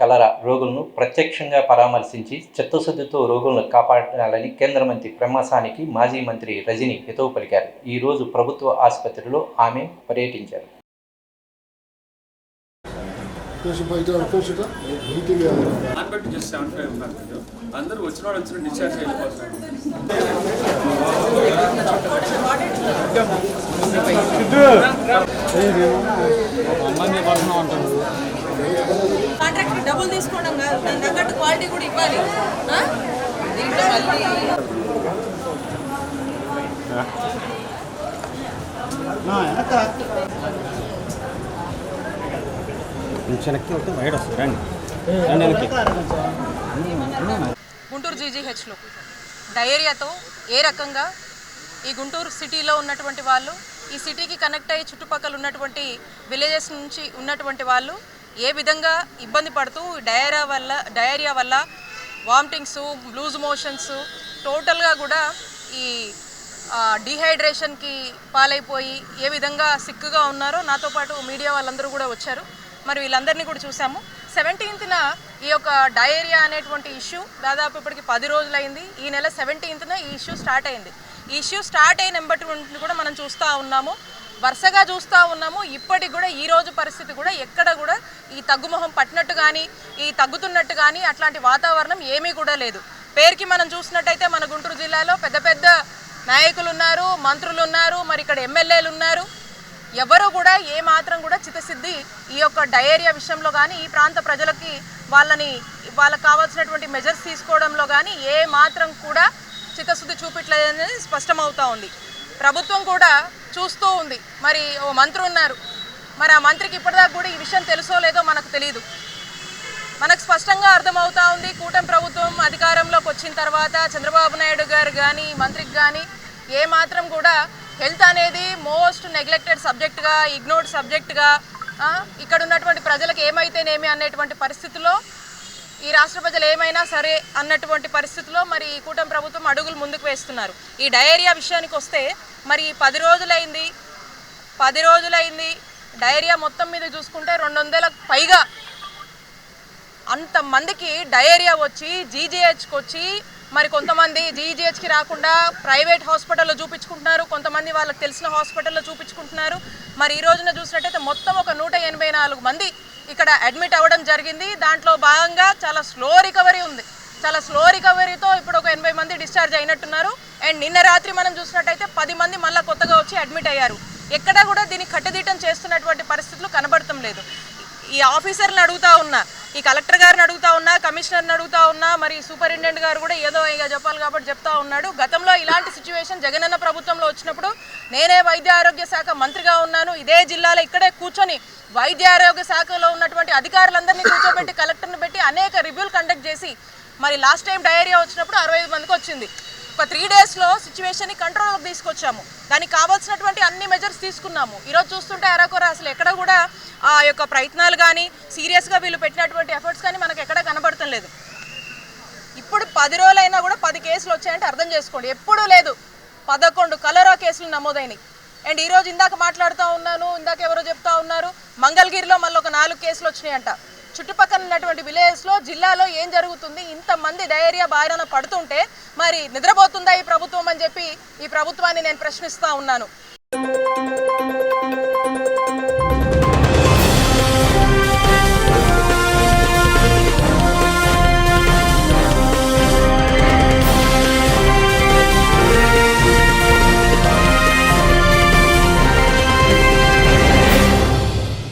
కలరా రోగులను ప్రత్యక్షంగా పరామర్శించి చిత్తశుద్ధితో రోగులను కాపాడాలని కేంద్ర మంత్రి బ్రహ్మసానికి మాజీ మంత్రి రజని హితవు పలికారు. ఈ రోజు ప్రభుత్వ ఆసుపత్రిలో ఆమె పర్యటించారు. అందరూ వచ్చిన వాళ్ళు వచ్చిన డిశ్చార్జ్ అయిపోతున్నారు కాంట్రాక్ట్ డబ్బులు తీసుకోవడం కాదు. దాని తగ్గట్టు క్వాలిటీ కూడా ఇవ్వాలి. ఆ? దీంట్లో మళ్ళీ వెనక్కి వస్తే వైడ్ వస్తుంది రండి. రండి వెనక్కి గుంటూరు జీజీహెచ్లో డయేరియాతో ఏ రకంగా ఈ గుంటూరు సిటీలో ఉన్నటువంటి వాళ్ళు ఈ సిటీకి కనెక్ట్ అయ్యి చుట్టుపక్కల ఉన్నటువంటి విలేజెస్ నుంచి ఉన్నటువంటి వాళ్ళు ఏ విధంగా ఇబ్బంది పడుతూ డయేరియా వల్ల డయేరియా వల్ల వామిటింగ్స్ లూజ్ మోషన్స్ టోటల్గా కూడా ఈ డిహైడ్రేషన్కి పాలైపోయి ఏ విధంగా సిక్కుగా ఉన్నారో నాతో పాటు మీడియా వాళ్ళందరూ కూడా వచ్చారు. మరి వీళ్ళందరినీ కూడా చూసాము సెవెంటీన్త్న ఈ యొక్క డయేరియా అనేటువంటి ఇష్యూ దాదాపు ఇప్పటికి పది రోజులైంది. ఈ నెల సెవెంటీన్త్న ఈ ఇష్యూ స్టార్ట్ అయింది. ఈ ఇష్యూ స్టార్ట్ అయిన నెంబటి నుండి కూడా మనం చూస్తూ ఉన్నాము. వరుసగా చూస్తూ ఉన్నాము. ఇప్పటికి కూడా ఈ రోజు పరిస్థితి కూడా ఎక్కడ కూడా ఈ తగ్గుముఖం పట్టినట్టు కానీ ఈ తగ్గుతున్నట్టు కానీ అట్లాంటి వాతావరణం ఏమీ కూడా లేదు. పేరుకి మనం చూసినట్టయితే మన గుంటూరు జిల్లాలో పెద్ద పెద్ద నాయకులు ఉన్నారు మంత్రులు ఉన్నారు మరి ఇక్కడ ఎమ్మెల్యేలు ఉన్నారు ఎవరు కూడా ఏ మాత్రం కూడా చిత్తశుద్ధి ఈ యొక్క డయేరియా విషయంలో కానీ ఈ ప్రాంత ప్రజలకి వాళ్ళని వాళ్ళకి కావాల్సినటువంటి మెజర్స్ తీసుకోవడంలో కానీ ఏ మాత్రం కూడా చిత్తశుద్ధి చూపించలేదనేది స్పష్టమవుతా ఉంది. ప్రభుత్వం కూడా చూస్తూ ఉంది. మరి ఓ మంత్రి ఉన్నారు. మరి ఆ మంత్రికి ఇప్పటిదాకా కూడా ఈ విషయం తెలుసో లేదో మనకు తెలియదు మనకు స్పష్టంగా అర్థమవుతా ఉంది. కూటమి ప్రభుత్వం అధికారంలోకి వచ్చిన తర్వాత చంద్రబాబు నాయుడు గారు కానీ మంత్రికి కానీ ఏ మాత్రం కూడా హెల్త్ అనేది మోస్ట్ నెగ్లెక్టెడ్ సబ్జెక్ట్గా ఇగ్నోర్డ్ సబ్జెక్ట్గా ఇక్కడ ఉన్నటువంటి ప్రజలకు ఏమైతేనేమి అనేటువంటి పరిస్థితిలో ఈ రాష్ట్ర ప్రజలు ఏమైనా సరే అన్నటువంటి పరిస్థితిలో మరి ఈ కూటమి ప్రభుత్వం అడుగులు ముందుకు వేస్తున్నారు. ఈ డయేరియా విషయానికి వస్తే మరి పది రోజులైంది పది రోజులైంది డయేరియా మొత్తం మీద చూసుకుంటే రెండు వందలకు పైగా అంతమందికి డయేరియా వచ్చి జీజీహెచ్కి వచ్చి మరి కొంతమంది జీజీహెచ్కి రాకుండా ప్రైవేట్ హాస్పిటల్లో చూపించుకుంటున్నారు. కొంతమంది వాళ్ళకి తెలిసిన హాస్పిటల్లో చూపించుకుంటున్నారు. మరి ఈ రోజున చూసినట్టయితే మొత్తం ఒక నూట ఎనభై నాలుగు మంది ఇక్కడ అడ్మిట్ అవ్వడం జరిగింది. దాంట్లో భాగంగా చాలా స్లో రికవరీ ఉంది. చాలా స్లో రికవరీతో ఇప్పుడు ఒక ఎనభై మంది డిశ్చార్జ్ అయినట్టున్నారు. అండ్ నిన్న రాత్రి మనం చూసినట్టయితే పది మంది మళ్ళీ కొత్తగా వచ్చి అడ్మిట్ అయ్యారు. ఎక్కడా కూడా దీన్ని కట్టుదిట్టం చేస్తున్నటువంటి పరిస్థితులు కనబడటం లేదు. ఈ ఆఫీసర్ని అడుగుతా ఉన్నా ఈ కలెక్టర్ గారిని అడుగుతా ఉన్నా కమిషనర్ని అడుగుతా ఉన్నా మరి సూపరింటెండెంట్ గారు కూడా ఏదో ఇక చెప్పాలి కాబట్టి చెప్తా ఉన్నాడు. గతంలో ఇలాంటి సిచ్యువేషన్ జగనన్న ప్రభుత్వంలో వచ్చినప్పుడు నేనే వైద్య ఆరోగ్య శాఖ మంత్రిగా ఉన్నాను. ఇదే జిల్లాలో ఇక్కడే కూర్చొని వైద్య ఆరోగ్య శాఖలో ఉన్న ఉన్నటువంటి అధికారులందరినీ కూర్చోబెట్టి కలెక్టర్ని పెట్టి అనేక రివ్యూలు కండక్ట్ చేసి మరి లాస్ట్ టైం డయేరియా వచ్చినప్పుడు అరవై ఐదు మందికి వచ్చింది. ఒక త్రీ డేస్లో సిచ్యువేషన్ని కంట్రోల్లోకి తీసుకొచ్చాము. దానికి కావాల్సినటువంటి అన్ని మెజర్స్ తీసుకున్నాము. ఈరోజు చూస్తుంటే అరకొర అసలు ఎక్కడ కూడా ఆ యొక్క ప్రయత్నాలు కానీ సీరియస్గా వీళ్ళు పెట్టినటువంటి ఎఫర్ట్స్ కానీ మనకు ఎక్కడ కనబడటం లేదు. ఇప్పుడు పది రోజులైనా కూడా పది కేసులు వచ్చాయంటే అర్థం చేసుకోండి. ఎప్పుడూ లేదు. పదకొండు కలరా కేసులు నమోదైనాయి. అండ్ ఈరోజు ఇందాక మాట్లాడుతూ ఉన్నాను ఇందాక ఎవరో చెప్తా ఉన్నారు. మంగళగిరిలో మళ్ళీ ఒక నాలుగు కేసులు వచ్చినాయంట. చుట్టుపక్కల ఉన్నటువంటి విలేజ్లో జిల్లాలో ఏం జరుగుతుంది? ఇంతమంది డయేరియా బారిన పడుతుంటే మరి నిద్రపోతుందా ఈ ప్రభుత్వం అని చెప్పి ఈ ప్రభుత్వాన్ని నేను ప్రశ్నిస్తూ ఉన్నాను.